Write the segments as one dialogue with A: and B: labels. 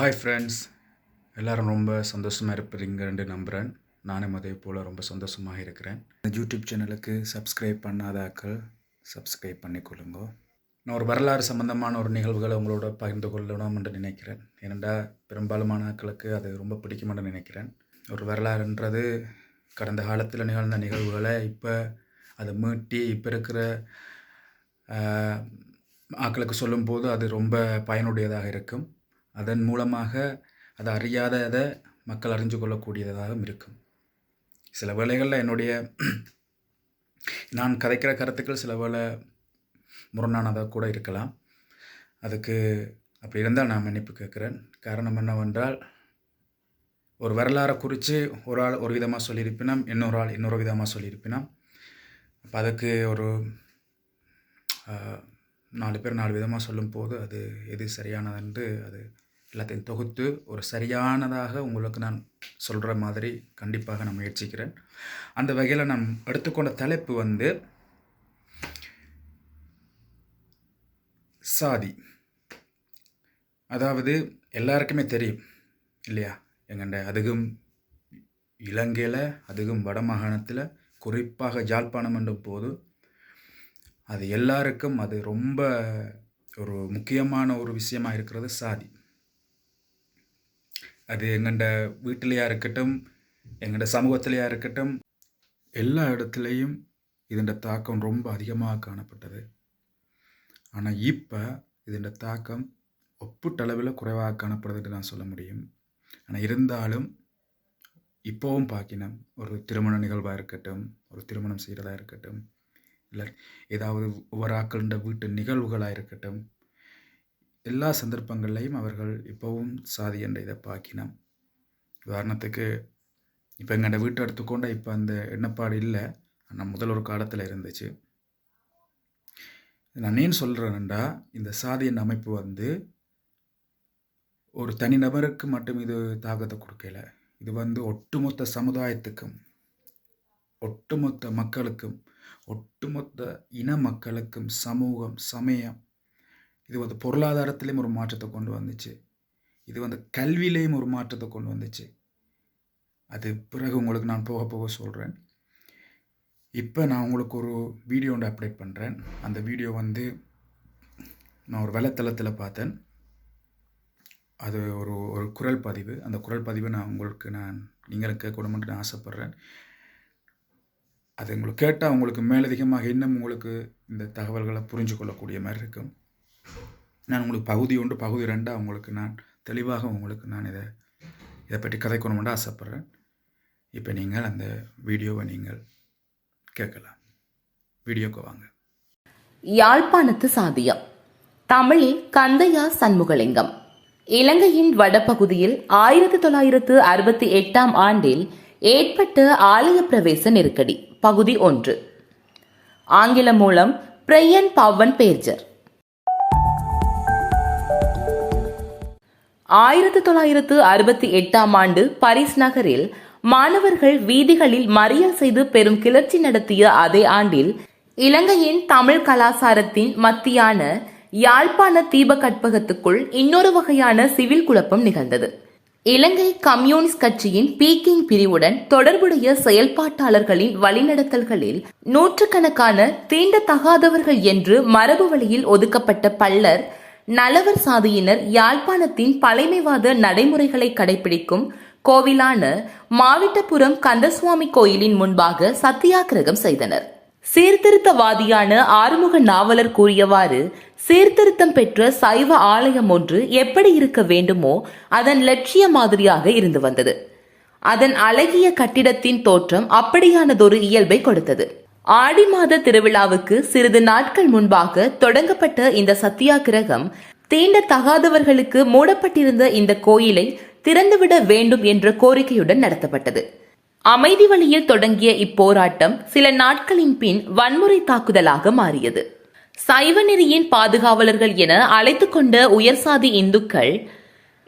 A: Hi friends எல்லோரும் ரொம்ப சந்தோஷமாக இருப்பீங்கன்னு நம்புகிறேன் நானும் அதே போல் ரொம்ப சந்தோஷமாக இருக்கிறேன். இந்த யூடியூப் சேனலுக்கு சப்ஸ்கிரைப் பண்ணாதாக்கள் சப்ஸ்கிரைப் பண்ணிக்கொள்ளுங்க. நான் ஒரு வரலாறு சம்மந்தமான ஒரு நிகழ்வுகளை உங்களோட பகிர்ந்து கொள்ளணும் என்று நினைக்கிறேன். ஏனெண்டா பெரும்பாலுமான ஆட்களுக்கு அது ரொம்ப பிடிக்குமென்று நினைக்கிறேன். ஒரு வரலாறுன்றது கடந்த காலத்தில் நிகழ்ந்த நிகழ்வுகளை இப்போ அதை மீட்டி இப்போ இருக்கிற ஆக்களுக்கு ஆட்களுக்கு சொல்லும்போது அது ரொம்ப பயனுடையதாக இருக்கும். அதன் மூலமாக அதை அறியாததை மக்கள் அறிஞ்சு கொள்ளக்கூடியதாகவும் இருக்கும். சில வேளைகளில் என்னுடைய நான் கதைக்கிற கருத்துக்கள் சில வேளை முரணானதாக கூட இருக்கலாம். அதுக்கு அப்படி இருந்தால் நான் மன்னிப்பு கேட்குறேன். காரணம் என்னவென்றால் ஒரு வரலாறை குறித்து ஒரு ஆள் ஒரு விதமாக சொல்லியிருப்பினோம் இன்னொரு ஆள் இன்னொரு விதமாக சொல்லியிருப்பினோம் அப்போ அதுக்கு ஒரு நாலு பேர் நாலு விதமாக சொல்லும்போது அது எது சரியானதுன்ட்டு அது எல்லாத்தையும் தொகுத்து ஒரு சரியானதாக உங்களுக்கு நான் சொல்கிற மாதிரி கண்டிப்பாக நான் முயற்சிக்கிறேன். அந்த வகையில் நான் எடுத்துக்கொண்ட தலைப்பு வந்து சாதி. அதாவது எல்லாருக்குமே தெரியும் இல்லையா? எங்கண்ட அதுக்கும் இலங்கையில் அதுவும் வட மாகாணத்தில் குறிப்பாக ஜாழ்ப்பாணம் என்ற போது அது எல்லாருக்கும் அது ரொம்ப ஒரு முக்கியமான ஒரு விஷயமா இருக்கிறது சாதி. அது எங்கள்ட வீட்டிலையா இருக்கட்டும் எங்கள்ட சமூகத்திலையா இருக்கட்டும் எல்லா இடத்துலையும் இதோட தாக்கம் ரொம்ப அதிகமாக காணப்பட்டது. ஆனால் இப்போ இதோட தாக்கம் ஒப்புட்டளவில் குறைவாக காணப்படுதுன்னு நான் சொல்ல முடியும். ஆனால் இருந்தாலும் இப்போவும் பார்க்கினோம் ஒரு திருமண நிகழ்வாக இருக்கட்டும் ஒரு திருமணம் செய்கிறதா இருக்கட்டும் இல்லை. ஏதாவது ஒவ்வொரு வீட்டு நிகழ்வுகளாக இருக்கட்டும் எல்லா சந்தர்ப்பங்கள்லையும் அவர்கள் இப்போவும் சாதி என்ற இதை பாக்கினோம். உதாரணத்துக்கு இப்போ எங்கள்ட வீட்டை எடுத்துக்கொண்டா இப்போ அந்த எண்ணப்பாடு இல்லை. ஆனால் முதல் ஒரு காலத்தில் இருந்துச்சு. நான் ஏன் சொல்கிறேன்டா இந்த சாதி என்ற அமைப்பு வந்து ஒரு தனிநபருக்கு மட்டும் இது தாக்கத்தை கொடுக்கல. இது வந்து ஒட்டுமொத்த சமுதாயத்துக்கும் ஒட்டுமொத்த மக்களுக்கும் ஒட்டுமொத்த இன மக்களுக்கும் சமூகம் சமயம் இது வந்து பொருளாதாரத்திலையும் ஒரு மாற்றத்தை கொண்டு வந்துச்சு. இது வந்து கல்வியிலையும் ஒரு மாற்றத்தை கொண்டு வந்துச்சு. அது பிறகு உங்களுக்கு நான் போக போக சொல்கிறேன் இப்போ நான் உங்களுக்கு ஒரு வீடியோ ஒன்று அப்டேட் பண்ணுறேன் அந்த வீடியோ வந்து நான் ஒரு வலைத்தளத்தில் பார்த்தேன். அது ஒரு ஒரு குரல் பதிவு. அந்த குரல் பதிவை நான் உங்களுக்கு நான் நீங்களும் கேட்கணுமென்று நான் ஆசைப்பட்றேன். அது உங்களுக்கு கேட்டால் உங்களுக்கு மேலதிகமாக இன்னும் உங்களுக்கு இந்த தகவல்களை புரிஞ்சு கொள்ளக்கூடிய மாதிரி இருக்கும். நான் உங்களுக்கு பகுதி ஒன்று பகுதி ரெண்டாக உங்களுக்கு நான் தெளிவாக உங்களுக்கு நான் இதை இதை பற்றி கதைக்கணுமென்று ஆசைப்பட்றேன். இப்போ நீங்கள் அந்த வீடியோவை நீங்கள் கேட்கலாம். வீடியோக்கு வாங்க.
B: யாழ்ப்பாணத்து சாதியம் தமிழில் கந்தையா சண்முகலிங்கம். இலங்கையின் வடபகுதியில் ஆயிரத்தி தொள்ளாயிரத்து அறுபத்தி எட்டாம் ஆண்டில் ஏற்பட்ட ஆலய பிரவேச நெருக்கடி. பகுதி ஒன்று. ஆங்கிலம் மூலம் பிரையன் பவன் பேர்ஜர். ஆயிரத்தி தொள்ளாயிரத்து அறுபத்தி எட்டாம் ஆண்டு பாரிஸ் நகரில் மாணவர்கள் வீதிகளில் மறியல் செய்து பெரும் கிளர்ச்சி நடத்திய அதே ஆண்டில் இலங்கையின் தமிழ் கலாசாரத்தின் மத்தியான யாழ்ப்பாண தீபகற்பகத்துக்குள் இன்னொரு வகையான சிவில் குழப்பம் நிகழ்ந்தது. இலங்கை கம்யூனிஸ்ட் கட்சியின் பீக்கிங் பிரிவுடன் தொடர்புடைய செயல்பாட்டாளர்களின் வழிநடத்தல்களில் நூற்றுக்கணக்கான தீண்டத்தகாதவர்கள் என்று மரபு வழியில் ஒதுக்கப்பட்ட பல்லர் நலவர் சாதியினர் யாழ்ப்பாணத்தின் பழைமைவாத நடைமுறைகளை கடைபிடிக்கும் கோவிலான மாவிட்டபுரம் கந்தசுவாமி கோயிலின் முன்பாக சத்தியாகிரகம் செய்தனர். சீர்திருத்தவாதியான ஆறுமுக நாவலர் கூறியவாறு சீர்திருத்தம் பெற்ற சைவ ஆலயம் ஒன்று எப்படி இருக்க வேண்டுமோ அதன் லட்சிய மாதிரியாக இருந்து வந்தது. அதன் அழகிய கட்டிடத்தின் தோற்றம் அப்படியானதொரு இயல்பை கொடுத்தது. ஆடி மாத திருவிழாவுக்கு சிறிது நாட்கள் முன்பாக தொடங்கப்பட்ட இந்த சத்தியாகிரகம் தீண்டத்தகாதவர்களுக்கு மூடப்பட்டிருந்த இந்த கோயிலை திறந்துவிட வேண்டும் என்ற கோரிக்கையுடன் நடத்தப்பட்டது. அமைதி வழியில் தொடங்கிய இப்போராட்டம் சில நாட்களின் பின் வன்முறை தாக்குதலாக மாறியது. சைவ நெறியின் பாதுகாவலர்கள் என அழைத்துக் கொண்ட உயர்சாதி இந்துக்கள்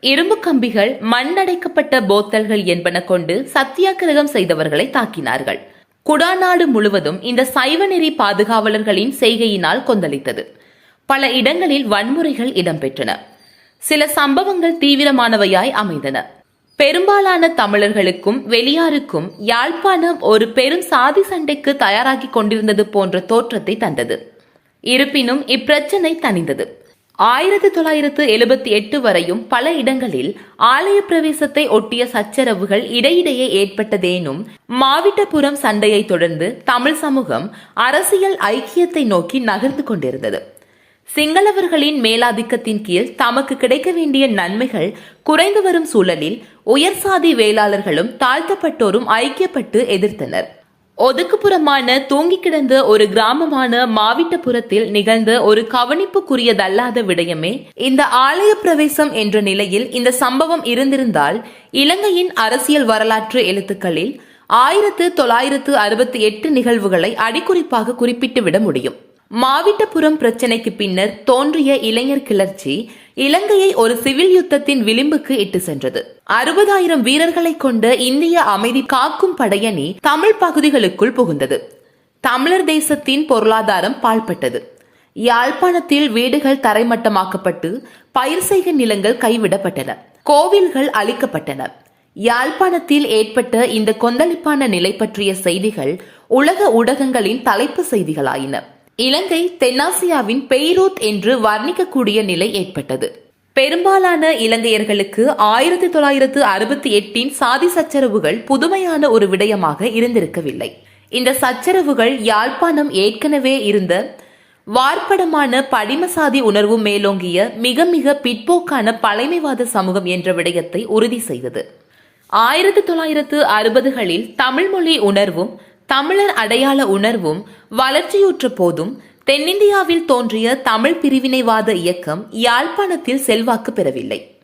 B: இரும்பு கம்பிகள் மண்ணடைக்கப்பட்ட போத்தல்கள் என்பன கொண்டு சத்தியாகிரகம் செய்தவர்களை தாக்கினார்கள். குடாநாடு முழுவதும் இந்த சைவ நெறி பாதுகாவலர்களின் செய்கையினால் கொந்தளித்தது. பல இடங்களில் வன்முறைகள் இடம்பெற்றன. சில சம்பவங்கள் தீவிரமானவையாய் அமைந்தன. பெரும்பாலான தமிழர்களுக்கும் வெளியாருக்கும் யாழ்ப்பாணம் ஒரு பெரும் சாதி சண்டைக்கு தயாராகி கொண்டிருந்தது போன்ற தோற்றத்தை தந்தது. இருப்பினும் இப்பிரச்சனை தணிந்தது. ஆயிரத்தி தொள்ளாயிரத்து எழுபத்தி எட்டு வரையும் பல இடங்களில் ஆலய பிரவேசத்தை ஒட்டிய சச்சரவுகள் இடையிடையே ஏற்பட்டதேனும் மாவிட்டபுரம் சண்டையை தொடர்ந்து தமிழ் சமூகம் அரசியல் ஐக்கியத்தை நோக்கி நகர்ந்து கொண்டிருந்தது. சிங்களவர்களின் மேலாதிக்கத்தின் கீழ் தமக்கு கிடைக்க வேண்டிய நன்மைகள் குறைந்து வரும் சூழலில் உயர் சாதி வேளாளர்களும் தாழ்த்தப்பட்டோரும் ஐக்கியப்பட்டு எதிர்த்தனர். ஒதுக்குப்புறமான தூங்கி கிடந்த ஒரு கிராமமான மாவிட்டபுரத்தில் நிகழ்ந்த ஒரு கவனிப்புக்குரியதல்லாத விடயமே இந்த ஆலய பிரவேசம் என்ற நிலையில் இந்த சம்பவம் இருந்திருந்தால் இலங்கையின் அரசியல் வரலாற்று எழுத்துக்களில் ஆயிரத்து தொள்ளாயிரத்து அறுபத்தி எட்டு நிகழ்வுகளை அடிக்குறிப்பாக குறிப்பிட்டுவிட முடியும். மாவிட்டபுரம் பிரச்சினைக்கு பின்னர் தோன்றிய இளைஞர் கிளர்ச்சி இலங்கையை ஒரு சிவில் யுத்தத்தின் விளிம்புக்கு இட்டு சென்றது. அறுபதாயிரம் வீரர்களை கொண்ட இந்திய அமைதி காக்கும் படையணி தமிழ் பகுதிகளுக்குள் புகுந்தது. தமிழர் தேசத்தின் பொருளாதாரம் பாழ்பட்டது. யாழ்ப்பாணத்தில் வீடுகள் தரைமட்டமாக்கப்பட்டு பயிர் செய்க நிலங்கள் கைவிடப்பட்டன. கோவில்கள் அழிக்கப்பட்டன. யாழ்ப்பாணத்தில் ஏற்பட்ட இந்த கொந்தளிப்பான நிலை பற்றிய செய்திகள் உலக ஊடகங்களின் தலைப்பு செய்திகளாயின. இலங்கை தென்னாசியாவின் பெய்ரூத் என்று வர்ணிக்கக்கூடிய நிலை ஏற்பட்டது. பெரும்பாலான இலங்கையர்களுக்கு ஆயிரத்தி தொள்ளாயிரத்து அறுபத்தி எட்டின் சாதி சச்சரவுகள் புதுமையான ஒரு விடயமாக இருந்திருக்கவில்லை. இந்த சச்சரவுகள் யாழ்ப்பாணம் ஏற்கனவே இருந்த வார்ப்படமான படிமசாதி உணர்வு மேலோங்கிய மிக மிக பிற்போக்கான பழைமைவாத சமூகம் என்ற விடயத்தை உறுதி செய்தது. ஆயிரத்தி தொள்ளாயிரத்து அறுபதுகளில் தமிழ்மொழி உணர்வும் தமிழர் அடையாள உணர்வும் வளர்ச்சியுற்ற போதும் தென்னிந்தியாவில் தோன்றிய தமிழ் பிரிவினைவாத இயக்கம் யாழ்ப்பாணத்தில் செல்வாக்கு பெறவில்லை.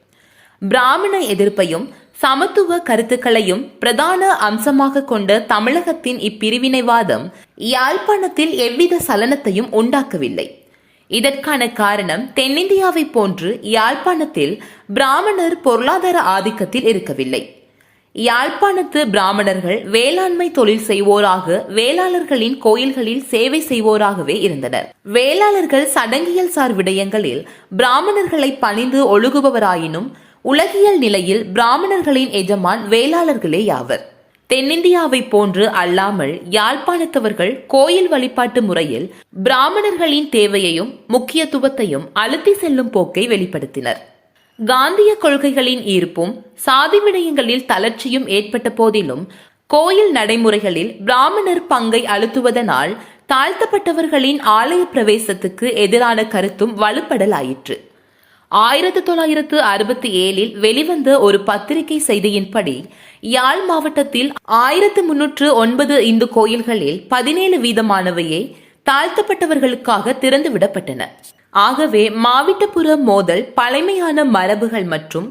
B: பிராமண எதிர்ப்பையும் சமத்துவ கருத்துக்களையும் பிரதான அம்சமாக கொண்ட தமிழகத்தின் இப்பிரிவினைவாதம் யாழ்ப்பாணத்தில் எவ்வித சலனத்தையும் உண்டாக்கவில்லை. இதற்கான காரணம் தென்னிந்தியாவை போன்று யாழ்ப்பாணத்தில் பிராமணர் பொருளாதார ஆதிக்கத்தில் இருக்கவில்லை. யாழ்ப்பாணத்து பிராமணர்கள் வேளாண்மை தொழில் செய்வோராக வேளாளர்களின் கோயில்களில் சேவை செய்வோராகவே இருந்தனர். வேளாளர்கள் சடங்கியல் சார் விடயங்களில் பிராமணர்களை பணிந்து ஒழுகுபவராயினும் உலகியல் நிலையில் பிராமணர்களின் எஜமான் வேளாளர்களே யாவர். தென்னிந்தியாவை போன்று அல்லாமல் யாழ்ப்பாணத்தவர்கள் கோயில் வழிபாட்டு முறையில் பிராமணர்களின் தேவையையும் முக்கியத்துவத்தையும் அழுத்தி செல்லும் போக்கை வெளிப்படுத்தினர். காந்திய கொள்கைகளின் ஈர்ப்பும் சாதி விடயங்களில் தளர்ச்சியும் ஏற்பட்ட போதிலும் கோயில் நடைமுறைகளில் பிராமணர் பங்கை அழுத்துவதனால் தாழ்த்தப்பட்டவர்களின் ஆலய பிரவேசத்துக்கு எதிரான கருத்தும் வலுப்படலாயிற்று. ஆயிரத்தி தொள்ளாயிரத்து அறுபத்தி ஏழில் வெளிவந்த ஒரு பத்திரிகை செய்தியின்படி யாழ் மாவட்டத்தில் ஆயிரத்து முன்னூற்று ஒன்பது இந்து கோயில்களில் பதினேழு வீதமானவையே தாழ்த்தப்பட்டவர்களுக்காக திறந்துவிடப்பட்டன. ஆகவே மாவிட்டபுரம் மோதல் பழமையான மரபுகள் மற்றும்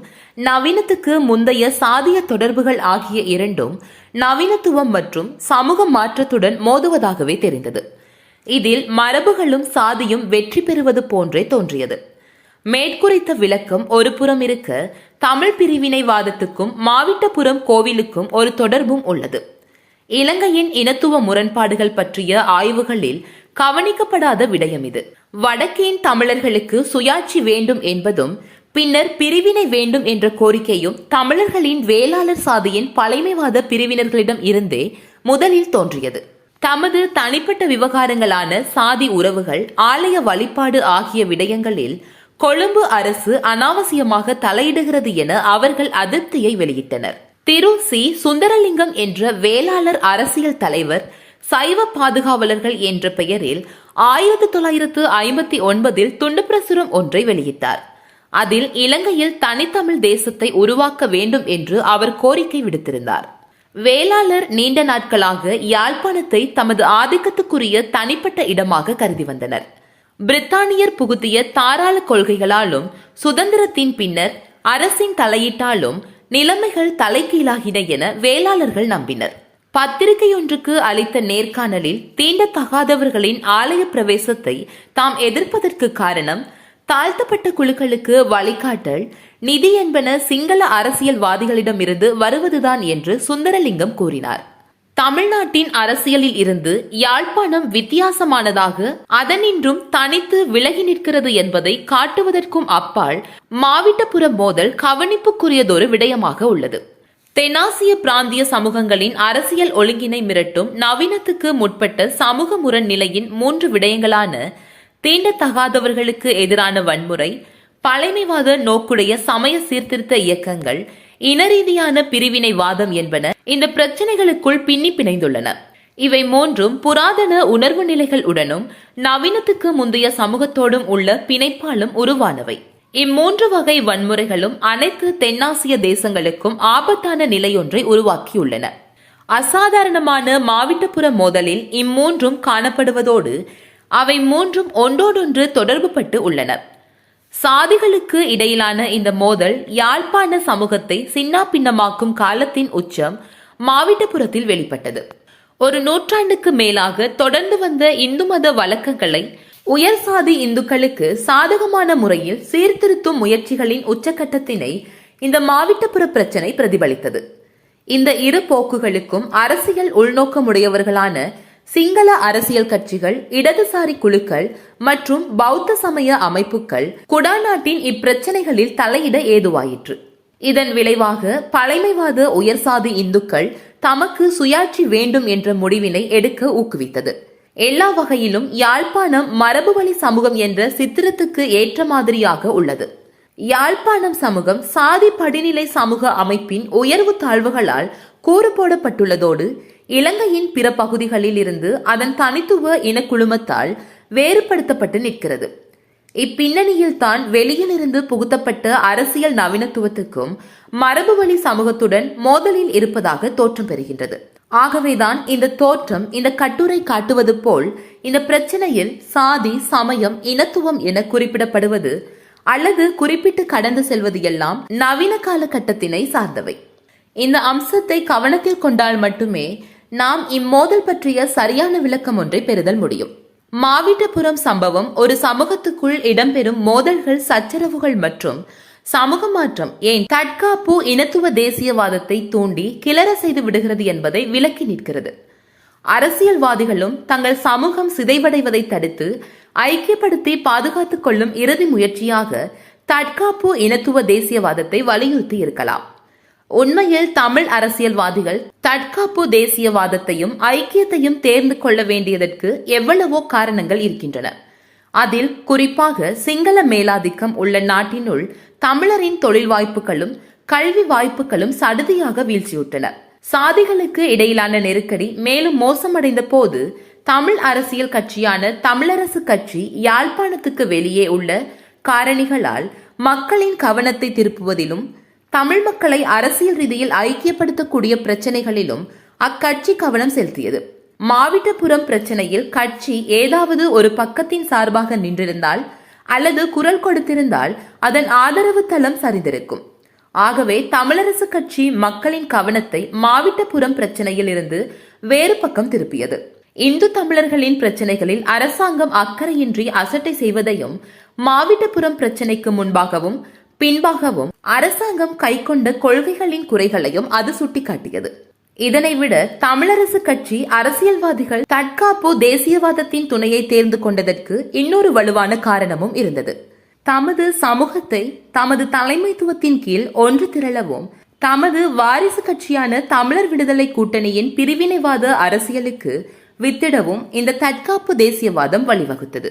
B: நவீனத்துக்கு முந்தைய சாதிய தொடர்புகள் ஆகிய இரண்டும் நவீனத்துவம் மற்றும் சமூக மாற்றத்துடன் மோதுவதாகவே தெரிந்தது. இதில் மரபுகளும் சாதியும் வெற்றி பெறுவது போன்றே தோன்றியது. மேற்குறித்த விளக்கம் ஒரு புறம் இருக்க தமிழ் பிரிவினைவாதத்துக்கும் மாவிட்டபுரம் கோவிலுக்கும் ஒரு தொடர்பும் உள்ளது. இலங்கையின் இனத்துவ முரண்பாடுகள் பற்றிய ஆய்வுகளில் கவனிக்கப்படாத விடயம் இது. வடக்கேன் தமிழர்களுக்கு சுயாட்சி வேண்டும் என்பதும் பின்னர் பிரிவினை வேண்டும் என்ற கோரிக்கையும் தமிழர்களின் வேளாளர் சாதியின் பழைமைவாத பிரிவினர்களிடம் இருந்தே முதலில் தோன்றியது. தமது தனிப்பட்ட விவகாரங்களான சாதி உறவுகள் ஆலய வழிபாடு ஆகிய விடயங்களில் கொழும்பு அரசு அனாவசியமாக தலையிடுகிறது என அவர்கள் அதிருப்தியை வெளியிட்டனர். திரு. சி. சுந்தரலிங்கம் என்ற வேளாளர் அரசியல் தலைவர் சைவ பாதுகாவலர்கள் என்ற பெயரில் ஆயிரத்தி தொள்ளாயிரத்து ஐம்பத்தி ஒன்பதில் துண்டுப்பிரசுரம் ஒன்றை வெளியிட்டார். அதில் இலங்கையில் தனித்தமிழ் தேசத்தை உருவாக்க வேண்டும் என்று அவர் கோரிக்கை விடுத்திருந்தார். வேளாளர் நீண்ட நாட்களாக யாழ்ப்பாணத்தை தமது ஆதிக்கத்துக்குரிய தனிப்பட்ட இடமாக கருதி வந்தனர். பிரித்தானியர் புகுத்திய தாராள கொள்கைகளாலும் சுதந்திரத்தின் பின்னர் அரசின் தலையீட்டாலும் நிலைமைகள் தலைகீழாகின என வேளாளர்கள் நம்பினர். பத்திரிகையொன்றுக்கு அளித்த நேர்காணலில் தீண்டத்தகாதவர்களின் ஆலய பிரவேசத்தை தாம் எதிர்ப்பதற்கு காரணம் தாழ்த்தப்பட்ட குழுக்களுக்கு வழிகாட்டல் நிதி என்பன சிங்கள அரசியல்வாதிகளிடமிருந்து வருவதுதான் என்று சுந்தரலிங்கம் கூறினார். தமிழ்நாட்டின் அரசியலில் இருந்து யாழ்ப்பாணம் வித்தியாசமானதாக அதனின்றும் தனித்து விலகி நிற்கிறது என்பதை காட்டுவதற்கும் அப்பால் மாவிட்டபுரம் மோதல் கவனிப்புக்குரியதொரு விடயமாக உள்ளது. தென்னாசிய பிராந்திய சமூகங்களின் அரசியல் ஒழுங்கினை மிரட்டும் நவீனத்துக்கு முற்பட்ட சமூக முரண் நிலையின் மூன்று விடயங்களான தீண்டத்தகாதவர்களுக்கு எதிரான வன்முறை பழமைவாத நோக்குடைய சமய சீர்திருத்த இயக்கங்கள் இனரீதியான பிரிவினைவாதம் என்பன இந்த பிரச்சனைகளுக்குள் பின்னி பிணைந்துள்ளன. இவை மூன்றும் புராதன உணர்வு நிலைகள் உடனும் நவீனத்துக்கு முந்தைய சமூகத்தோடும் உள்ள பிணைப்பாலும் உருவானவை. இம்மூன்று வகை வன்முறைகளும் அனைத்து தென்னாசிய தேசங்களுக்கும் ஆபத்தான நிலையொன்றை உருவாக்கியுள்ளன. அசாதாரணமான மாவிட்டபுர மோதலில் இம்மூன்றும் காணப்படுவதோடு அவை மூன்றும் ஒன்றோடொன்று தொடர்புபட்டு உள்ளன. சாதிகளுக்கு இடையிலான இந்த மோதல் யாழ்ப்பாண சமூகத்தை சின்னாபின்னமாக்கும் காலத்தின் உச்சம் மாவிட்டபுரத்தில் வெளிப்பட்டது. ஒரு நூற்றாண்டுக்கு மேலாக தொடர்ந்து வந்த இந்து மத வழக்கங்களை உயர் சாதி இந்துக்களுக்கு சாதகமான முறையில் சீர்திருத்தும் முயற்சிகளின் உச்சக்கட்டத்தினை இந்த மாவட்டப்புற பிரச்சனை பிரதிபலித்தது. இந்த இரு போக்குகளுக்கும் அரசியல் உள்நோக்கமுடையவர்களான சிங்கள அரசியல் கட்சிகள் இடதுசாரி குழுக்கள் மற்றும் பௌத்த சமய அமைப்புகள் குடாநாட்டின் இப்பிரச்சனைகளில் தலையிட ஏதுவாயிற்று. இதன் விளைவாக பழமைவாத உயர்சாதி இந்துக்கள் தமக்கு சுயாட்சி வேண்டும் என்ற முடிவினை எடுக்க ஊக்குவித்தது. எல்லா வகையிலும் யாழ்ப்பாணம் மரபுவழி சமூகம் என்ற சித்திரத்துக்கு ஏற்ற மாதிரியாக உள்ளது. யாழ்ப்பாணம் சமூகம் சாதி படிநிலை சமூக அமைப்பின் உயர்வு தாழ்வுகளால் கூறு போடப்பட்டுள்ளதோடு இலங்கையின் பிற பகுதிகளில் இருந்து அதன் தனித்துவ இனக்குழுமத்தால் வேறுபடுத்தப்பட்டு நிற்கிறது. இப்பின்னணியில் தான் வெளியிலிருந்து புகுத்தப்பட்ட அரசியல் நவீனத்துவத்துக்கும் மரபுவழி சமூகத்துடன் மோதலில் இருப்பதாக தோற்றம் பெறுகின்றது. ஆகவேதான் இந்த தோற்றம் இந்த கட்டுரை காட்டுவது போல் இந்த பிரச்சனையில் சாதி சமயம் இனத்துவம் என குறிப்பிடப்படுவது அல்லது குறிப்பிட்டு கடந்து செல்வது எல்லாம் நவீன காலகட்டத்தினை சார்ந்தவை. இந்த அம்சத்தை கவனத்தில் கொண்டால் மட்டுமே நாம் இம்மோதல் பற்றிய சரியான விளக்கம் ஒன்றை பெறுதல் முடியும். மாவிட்டபுரம் சம்பவம் ஒரு சமூகத்துக்குள் இடம்பெறும் மோதல்கள் சச்சரவுகள் மற்றும் சமூக மாற்றம் ஏன் தற்காப்பு இனத்துவ தேசியவாதத்தை தூண்டி கிளற செய்து விடுகிறது என்பதை விளக்கி நிற்கிறது. அரசியல்வாதிகளும் தங்கள் சமூகம் சிதைவடைவதை தடுத்து ஐக்கியப்படுத்தி பாதுகாத்துக் கொள்ளும் இறுதி முயற்சியாக தற்காப்பு இனத்துவ தேசியவாதத்தை வலியுறுத்தி இருக்கலாம். உண்மையில் தமிழ் அரசியல்வாதிகள் தற்காப்பு தேசியவாதத்தையும் ஐக்கியத்தையும் தேர்ந்து கொள்ள வேண்டியதற்கு எவ்வளவோ காரணங்கள் இருக்கின்றன. அதில் குறிப்பாக சிங்கள மேலாதிக்கம் உள்ள நாட்டினுள் தமிழரின் தொழில் வாய்ப்புகளும் கல்வி வாய்ப்புகளும் சடுதியாக வீழ்ச்சியுற்றன. சாதிகளுக்கு இடையிலான நெருக்கடி மேலும் மோசமடைந்த போது தமிழ் அரசியல் கட்சியான தமிழரசு கட்சி யாழ்ப்பாணத்துக்கு வெளியே உள்ள காரணிகளால் மக்களின் கவனத்தை திருப்புவதிலும் தமிழ் மக்களை அரசியல் ரீதியில் ஐக்கியப்படுத்தக்கூடிய பிரச்சனைகளிலும் அக்கட்சி கவனம் செலுத்தியது. மாவிட்டபுரம் பிரச்சனையில் கட்சி ஏதாவது ஒரு பக்கத்தின் சார்பாக நின்றிருந்தால் அல்லது குரல் கொடுத்திருந்தால் அதன் ஆதரவு தளம் சரிந்திருக்கும். ஆகவே தமிழரசு கட்சி மக்களின் கவனத்தை மாவிட்டபுரம் பிரச்சனையில் இருந்து வேறு பக்கம் திருப்பியது. இந்து தமிழர்களின் பிரச்சனைகளில் அரசாங்கம் அக்கறையின்றி அசட்டை செய்வதையும் மாவிட்டபுரம் பிரச்சனைக்கு முன்பாகவும் பின்பாகவும் அரசாங்கம் கைக்கொண்ட கொள்கைகளின் குறைகளையும் அது சுட்டிக்காட்டியது. இதனை விட தமிழரசு கட்சி அரசியல்வாதிகள் தற்காப்பு தேசியவாதத்தின் துணையை தேர்ந்து கொண்டதற்கு இன்னொரு வலுவான காரணமும் இருந்தது. தமது சமூகத்தை தமது தலைமைத்துவத்தின் கீழ் ஒன்று திரளவும் தமது வாரிசு கட்சியான தமிழர் விடுதலை கூட்டணியின் பிரிவினைவாத அரசியலுக்கு வித்திடவும் இந்த தற்காப்பு தேசியவாதம் வழிவகுத்தது.